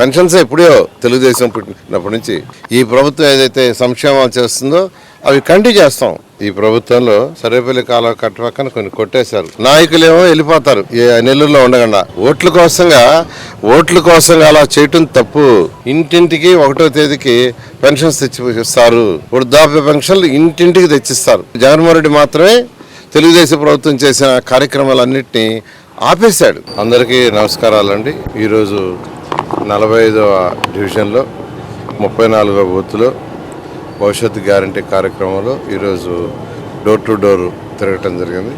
Pensions ఎప్పుడో తెలుగుదేశం పుట్టినప్పటి నుంచి. ఈ ప్రభుత్వం ఏదైతే సంక్షేమాలు చేస్తుందో అవి కంటి చేస్తాం. ఈ ప్రభుత్వంలో సర్వేపల్లి కాలువ కట్ట పక్కన కొన్ని కొట్టేశారు. నాయకులేమో వెళ్ళిపోతారు. నెల్లూరులో ఉండకుండా. ఓట్ల కోసంగా ఓట్ల కోసంగా అలా చేయటం తప్పు. ఇంటింటికి ఒకటో తేదీకి పెన్షన్స్ తెచ్చిస్తారు. వృద్ధాప్య పెన్షన్లు ఇంటింటికి తెచ్చిస్తారు. జగన్మోహన్ రెడ్డి మాత్రమే తెలుగుదేశం ప్రభుత్వం చేసిన కార్యక్రమాలన్నింటినీ ఆపేశాడు. అందరికీ నమస్కారాలండి. ఈరోజు నలభై ఐదవ డివిజన్లో ముప్పై నాలుగవ బూత్లో భవిష్యత్తు గ్యారంటీ కార్యక్రమంలో ఈరోజు డోర్ టు డోర్ తిరగటం జరిగింది.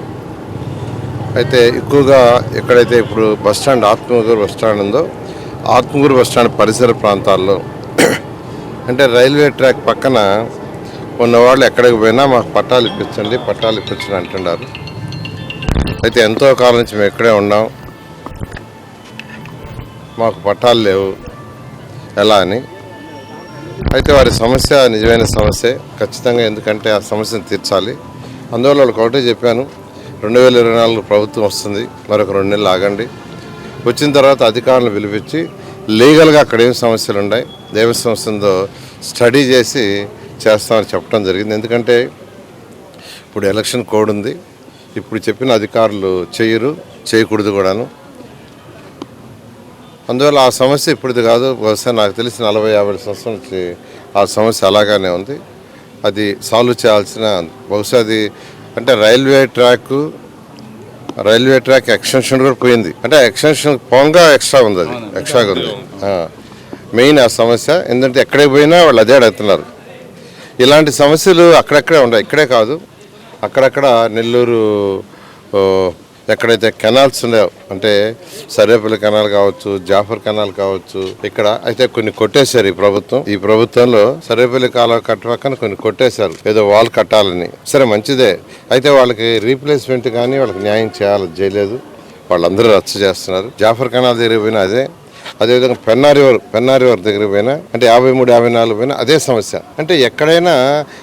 అయితే ఎక్కువగా ఎక్కడైతే ఇప్పుడు bus stand bus stand bus stand ఉందో ఆత్మగూరు బస్ స్టాండ్ పరిసర ప్రాంతాల్లో అంటే రైల్వే ట్రాక్ పక్కన ఉన్న వాళ్ళు ఎక్కడికి పోయినా మాకు పట్టాలు ఇప్పించండి పట్టాలు ఇప్పించండి అంటున్నారు. అయితే ఎంతో కాలం నుంచి మేము ఇక్కడే ఉన్నాం. మాకు పట్టాలు లేవు. ఎలా అని? అయితే వారి సమస్య నిజమైన సమస్య. ఖచ్చితంగా ఎందుకంటే ఆ సమస్యను తీర్చాలి. అందువల్ల వాళ్ళకి ఒకటే చెప్పాను. రెండు వేల ఇరవై నాలుగు ప్రభుత్వం వస్తుంది. మరొక రెండు నెలలు ఆగండి. వచ్చిన తర్వాత అధికారులను పిలిపించి లీగల్గా అక్కడ ఏం సమస్యలు ఉన్నాయి దేవ సంస్థ ఉందో స్టడీ చేసి చేస్తామని చెప్పడం జరిగింది. ఎందుకంటే ఇప్పుడు ఎలక్షన్ కోడ్ ఉంది. ఇప్పుడు చెప్పిన అధికారులు చేయరు చేయకూడదు కూడాను. అందువల్ల ఆ సమస్య ఇప్పుడుది కాదు. బహుశా నాకు తెలిసి నలభై యాభై సంవత్సరాల నుంచి ఆ సమస్య అలాగానే ఉంది. అది సాల్వ్ చేయాల్సిన బహుశా అది అంటే railway track railway track extension కూడా పోయింది. అంటే ఎక్స్టెన్షన్ పోగా ఎక్స్ట్రా ఉంది అది. ఎక్స్ట్రాగా ఉంది. మెయిన్ ఆ సమస్య. ఎందుకంటే ఎక్కడికి పోయినా వాళ్ళు అదే అడుగుతున్నారు. ఇలాంటి సమస్యలు అక్కడక్కడే ఉన్నాయి ఇక్కడే కాదు. అక్కడక్కడ నెల్లూరు ఎక్కడైతే కెనాల్స్ ఉన్నాయో అంటే సర్వేపల్లి కెనాల్ కావచ్చు జాఫర్ కెనాల్ కావచ్చు ఇక్కడ అయితే కొన్ని కొట్టేశారు ఈ ప్రభుత్వం. ఈ ప్రభుత్వంలో సర్వేపల్లి కాలువ కట్ట పక్కన కొన్ని కొట్టేశారు. ఏదో వాల్ కట్టాలని. సరే మంచిదే. అయితే వాళ్ళకి రీప్లేస్మెంట్ కానీ వాళ్ళకి న్యాయం చేయాలి చేయలేదు. వాళ్ళందరూ రచ్చ చేస్తున్నారు. జాఫర్ కెనాల్ దగ్గర పోయినా అదే. అదేవిధంగా పెన్నా రివర్ పెన్నా రివర్ దగ్గర పోయినా అంటే యాభై మూడు యాభై నాలుగు పోయినా అదే సమస్య. అంటే ఎక్కడైనా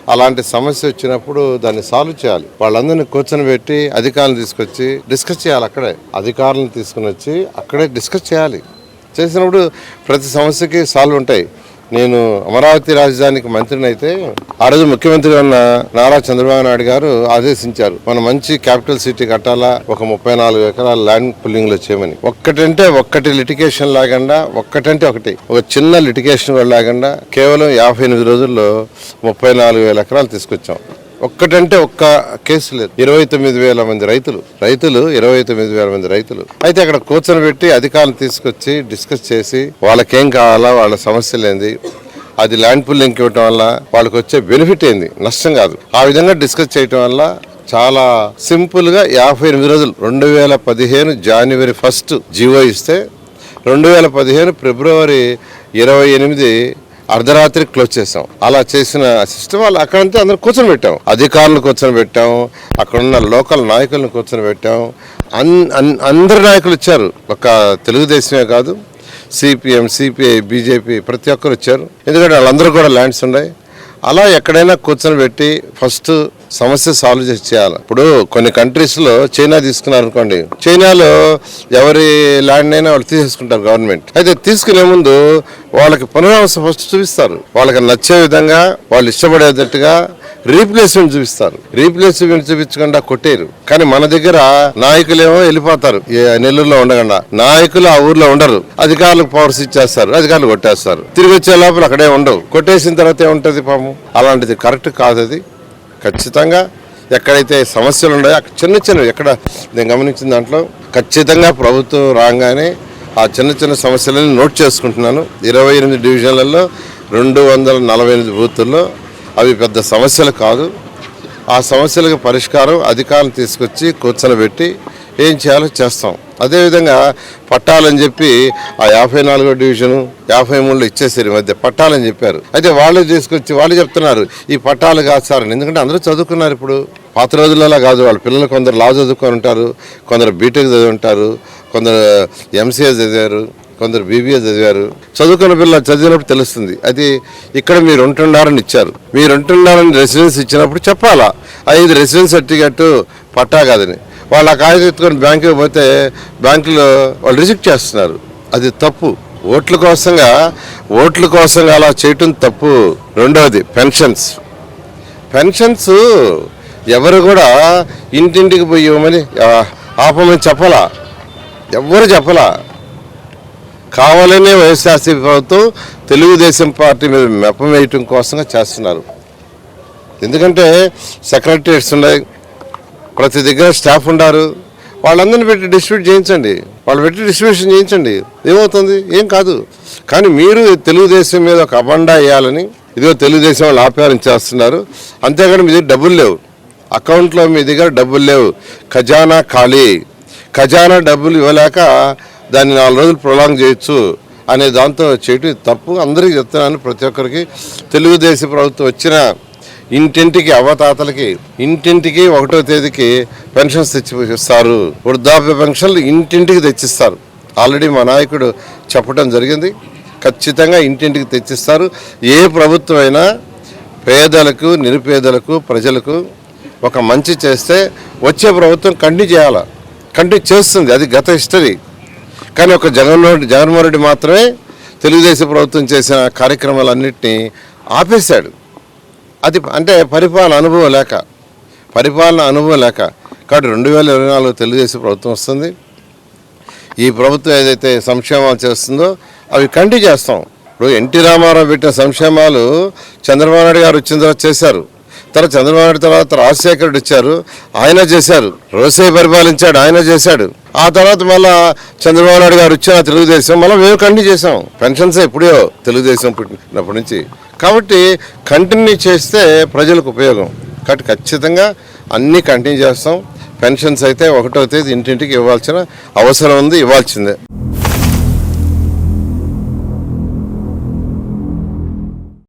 అలాంటి సమస్య వచ్చినప్పుడు దాన్ని సాల్వ్ చేయాలి. వాళ్ళందరినీ కూర్చొని పెట్టి అధికారులను తీసుకొచ్చి డిస్కస్ చేయాలి అక్కడే. అధికారులను తీసుకుని వచ్చి అక్కడే డిస్కస్ చేయాలి. చేసినప్పుడు ప్రతి సమస్యకి సాల్వ్ ఉంటాయి. నేను అమరావతి రాజధానికి మంత్రిని అయితే ఆ రోజు ముఖ్యమంత్రి ఉన్న నారా చంద్రబాబు నాయుడు గారు ఆదేశించారు. మనం మంచి క్యాపిటల్ సిటీ కట్టాలా ఒక ముప్పై నాలుగు ఎకరాల ల్యాండ్ పుల్లింగ్లో చేయమని. ఒక్కటంటే ఒక్కటి లిటిగేషన్ లాగండా ఒక్కటంటే ఒకటి. ఒక చిన్న లిటిగేషన్ కూడా లాగండా కేవలం యాభై ఎనిమిది రోజుల్లో ముప్పై నాలుగు వేల ఎకరాలు తీసుకొచ్చాం. ఒక్కటంటే ఒక్క కేసు లేదు. ఇరవై తొమ్మిది వేల మంది రైతులు. రైతులు ఇరవై తొమ్మిది వేల మంది రైతులు. అయితే అక్కడ కూర్చొని పెట్టి అధికారులు తీసుకొచ్చి డిస్కస్ చేసి వాళ్ళకేం కావాలా వాళ్ళ సమస్యలు ఏంది అది ల్యాండ్ పుల్లింగ్ ఇవ్వటం వల్ల వాళ్ళకి వచ్చే బెనిఫిట్ ఏంది నష్టం కాదు. ఆ విధంగా డిస్కస్ చేయటం వల్ల చాలా సింపుల్గా యాభై ఎనిమిది రోజులు రెండు వేల పదిహేను జనవరి ఫస్ట్ జీవో ఇస్తే రెండు వేల పదిహేను ఫిబ్రవరి ఇరవై ఎనిమిది అర్ధరాత్రి క్లోజ్ చేసాం. అలా చేసిన సిస్టమ్ వాళ్ళు అక్కడంతా అందరూ కూర్చొని పెట్టాం. అధికారులను కూర్చొని పెట్టాం. అక్కడ ఉన్న లోకల్ నాయకులను కూర్చొని పెట్టాం. అన్ అన్- అందరు నాయకులు ఇచ్చారు ఒక తెలుగుదేశమే కాదు సిపిఎం సిపిఐ బీజేపీ ప్రతి ఒక్కరు వచ్చారు. ఎందుకంటే వాళ్ళందరూ కూడా ల్యాండ్స్ ఉన్నాయి. అలా ఎక్కడైనా కూర్చొని పెట్టి ఫస్ట్ సమస్య సాల్వ్ చేసి చేయాలి. ఇప్పుడు కొన్ని కంట్రీస్లో చైనా తీసుకున్నారు అనుకోండి. చైనాలో ఎవరి ల్యాండ్ అయినా వాళ్ళు తీసేసుకుంటారు గవర్నమెంట్ అయితే తీసుకునే ముందు వాళ్ళకి పునరావాసం ఫస్ట్ చూపిస్తారు. వాళ్ళకి నచ్చే విధంగా వాళ్ళు ఇష్టపడేటట్టుగా రీప్లేస్మెంట్ చూపిస్తారు. రీప్లేస్మెంట్ చూపించకుండా కొట్టేరు కానీ మన దగ్గర నాయకులేమో వెళ్ళిపోతారు. నెల్లూరులో ఉండకుండా నాయకులు ఆ ఊర్లో ఉండరు. అధికారులకు పవర్స్ ఇచ్చేస్తారు. అధికారులు కొట్టేస్తారు. తిరిగి వచ్చే లోపల అక్కడే ఉండవు. కొట్టేసిన తర్వాత ఏముంటది పాపం? అలాంటిది కరెక్ట్ కాదు అది. ఖచ్చితంగా ఎక్కడైతే సమస్యలు ఉన్నాయో అక్కడ చిన్న చిన్నవి ఎక్కడ నేను గమనించిన దాంట్లో ఖచ్చితంగా ప్రభుత్వం రాగానే ఆ చిన్న చిన్న సమస్యలను నోట్ చేసుకుంటున్నాను. ఇరవై ఎనిమిది డివిజన్లలో రెండు వందల నలభై ఎనిమిది బూతుల్లో అవి పెద్ద సమస్యలు కాదు. ఆ సమస్యలకు పరిష్కారం అధికారులు తీసుకొచ్చి కూర్చోబెట్టి ఏం చేయాలో చేస్తాం. అదేవిధంగా పట్టాలని చెప్పి ఆ యాభై నాలుగో డివిజను యాభై మూడులో ఇచ్చేసారు మధ్య పట్టాలని చెప్పారు. అయితే వాళ్ళు తీసుకొచ్చి వాళ్ళు చెప్తున్నారు ఈ పట్టాలు కాదు సార్ అని. ఎందుకంటే అందరూ చదువుకున్నారు ఇప్పుడు. పాత రోజులలో కాదు వాళ్ళ పిల్లలు కొందరు లా చదువుకొని ఉంటారు కొందరు బీటెక్ చదివి ఉంటారు కొందరు ఎంసీఏ చదివారు కొందరు బీబీఏ చదివారు. చదువుకున్న పిల్ల చదివినప్పుడు తెలుస్తుంది. అది ఇక్కడ మీరు ఉంటున్నారని ఇచ్చారు. మీరు ఉంటున్నారని రెసిడెన్స్ ఇచ్చినప్పుడు చెప్పాలా? "ఆ, ఇది రెసిడెన్స్ సర్టిఫికెట్ పట్టా కాదని. వాళ్ళు ఆ కాగితం ఎత్తుకొని బ్యాంకుకి పోతే బ్యాంకులో వాళ్ళు రిజెక్ట్ చేస్తున్నారు. అది తప్పు. ఓట్ల కోసంగా ఓట్ల కోసంగా అలా చేయటం తప్పు. రెండవది పెన్షన్స్ పెన్షన్స్ ఎవరు కూడా ఇంటింటికి పోయి ఇవ్వమని ఆపమని చెప్పలా? ఎవ్వరు చెప్పలా? కావాలనే వైఎస్ఆర్సీపీ ప్రభుత్వం తెలుగుదేశం పార్టీ మీద మెప్పమేయటం కోసంగా చేస్తున్నారు. ఎందుకంటే సెక్రటరీస్ ఉన్నాయి ప్రతి దగ్గర స్టాఫ్ ఉన్నారు వాళ్ళందరిని పెట్టి డిస్ట్రిబ్యూట్ చేయించండి. వాళ్ళు పెట్టి డిస్ట్రిబ్యూషన్ చేయించండి. ఏమవుతుంది? ఏం కాదు. కానీ మీరు తెలుగుదేశం మీద ఒక అబండా వేయాలని ఇదిగో తెలుగుదేశం వాళ్ళు ఆప్యారం చేస్తున్నారు. అంతేగాని మీ దగ్గర డబ్బులు లేవు. అకౌంట్లో మీ దగ్గర డబ్బులు లేవు. ఖజానా ఖాళీ. ఖజానా డబ్బులు ఇవ్వలేక దాన్ని నాలుగు రోజులు ప్రొలాంగ్ చేయొచ్చు అనే దాంతో చేయటం తప్పు. అందరికీ చెప్తున్నాను ప్రతి ఒక్కరికి. తెలుగుదేశం ప్రభుత్వం వచ్చిన ఇంటింటికి అవతాతలకి ఇంటింటికి ఒకటో తేదీకి పెన్షన్స్ తెచ్చి ఇస్తారు వృద్ధాప్య పెన్షన్లు ఇంటింటికి తెచ్చిస్తారు. ఆల్రెడీ మా నాయకుడు చెప్పడం జరిగింది. ఖచ్చితంగా ఇంటింటికి తెచ్చిస్తారు. ఏ ప్రభుత్వమైనా పేదలకు నిరుపేదలకు ప్రజలకు ఒక మంచి చేస్తే వచ్చే ప్రభుత్వం కంటిన్యూ చేయాలి? కంటిన్యూ చేస్తుంది. అది గత హిస్టరీ. కానీ ఒక జగన్మోహన్ జగన్మోహన్ రెడ్డి మాత్రమే తెలుగుదేశం ప్రభుత్వం చేసిన కార్యక్రమాలన్నింటినీ ఆపేశాడు. అది అంటే పరిపాలన అనుభవం లేక పరిపాలన అనుభవం లేక. కాబట్టి రెండు వేల ఇరవై నాలుగు తెలుగుదేశం ప్రభుత్వం వస్తుంది. ఈ ప్రభుత్వం ఏదైతే సంక్షేమాలు చేస్తుందో అవి కంటి చేస్తాం. ఇప్పుడు ఎన్టీ రామారావు పెట్టిన సంక్షేమాలు చంద్రబాబు నాయుడు గారు వచ్చిన తర్వాత చేశారు. తర్వాత చంద్రబాబు తర్వాత రాజశేఖర రెడ్డి వచ్చారు ఆయన చేశారు. రోసే పరిపాలించాడు. ఆయన చేశాడు. ఆ తర్వాత మళ్ళా చంద్రబాబు నాయుడు గారు వచ్చిన తెలుగుదేశం. మళ్ళీ మేము కంటిన్యూ చేసాం పెన్షన్స్ ఎప్పుడో తెలుగుదేశం పుట్టినప్పటి నుంచి. కాబట్టి కంటిన్యూ చేస్తే ప్రజలకు ఉపయోగం. కాబట్టి ఖచ్చితంగా అన్నీ కంటిన్యూ చేస్తాం. పెన్షన్స్ అయితే ఒకటో తేదీ ఇంటింటికి ఇవ్వాల్సిన అవసరం ఉంది ఇవ్వాల్సిందే.